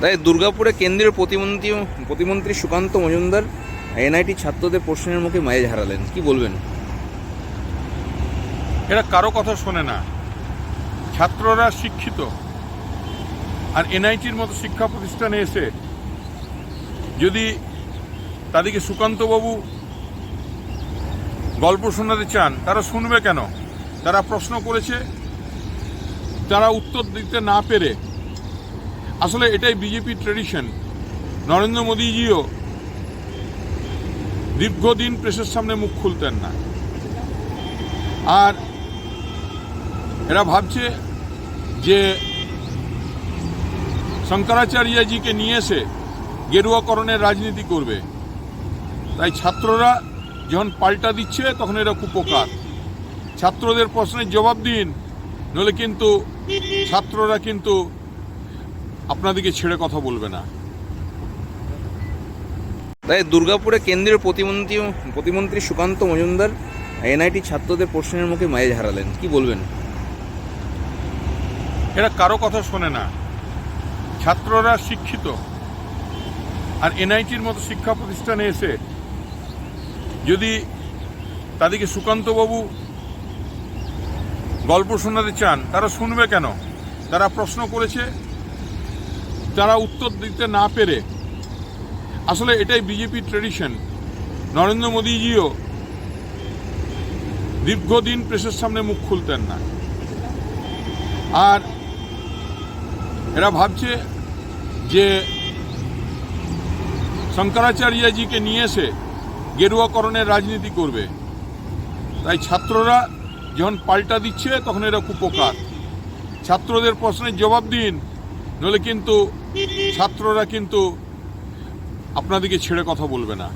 তাই দুর্গাপুরে কেন্দ্রীয় প্রতিমন্ত্রী প্রতিমন্ত্রী সুকান্ত মজুমদার এনআইটি ছাত্রদের প্রশ্নের মুখে মায়েজ হারালেন। কি বলবেন? এরা কারও কথা শোনে না। ছাত্ররা শিক্ষিত। আর এনআইটির মতো শিক্ষা প্রতিষ্ঠানে এসে যদি তাদেরকে সুকান্তবাবু গল্প শোনাতে চান, তারা শুনবে কেন? তারা প্রশ্ন করেছে, তারা উত্তর দিতে না পেরে আসলে এটাই বিজেপি ট্রেডিশন নরেন্দ্র মোদীজিও দীর্ঘদিন প্রেসের সামনে মুখ খুলতেন না। আর এরা ভাবছে যে শঙ্করাচার্যজিকে নিয়ে এসে গেরুয়াকরণের রাজনীতি করবে। তাই ছাত্ররা যখন পাল্টা দিচ্ছে, তখন এরা কুপকার। ছাত্রদের প্রশ্নের জবাব দিন নলে কিন্তু ছাত্ররা কিন্তু আপনাদেরকে ছেড়ে কথা বলবে না। তাই দুর্গাপুরে কেন্দ্রীয় প্রতিমন্ত্রী প্রতিমন্ত্রী সুকান্ত মজুমদার এনআইটি ছাত্রদের প্রশ্নের মুখে মায়েজ হারালেন। কি বলবেন? এরা কারও কথা শোনে না। ছাত্ররা শিক্ষিত। আর এনআইটির মতো শিক্ষা প্রতিষ্ঠানে এসে যদি তাদেরকে সুকান্তবাবু গল্প শোনাতে চান তারা শুনবে কেন? তারা প্রশ্ন করেছে তারা উত্তর দিতে না পেরে, আসলে এটাই বিজেপি ট্রেডিশন নরেন্দ্র মোদীজিও দীর্ঘদিন প্রেসের সামনে মুখ খুলতেন না। আর এরা ভাবছে যে শঙ্করাচার্যজিকে নিয়ে এসে গেরুয়াকরণের রাজনীতি করবে। তাই ছাত্ররা যখন পাল্টা দিচ্ছে, তখন এরা কুপকার। ছাত্রদের প্রশ্নের জবাব দিন নলে কিন্তু ছাত্ররা কিন্তু আপনাদেরকে ছেড়ে কথা বলবে না।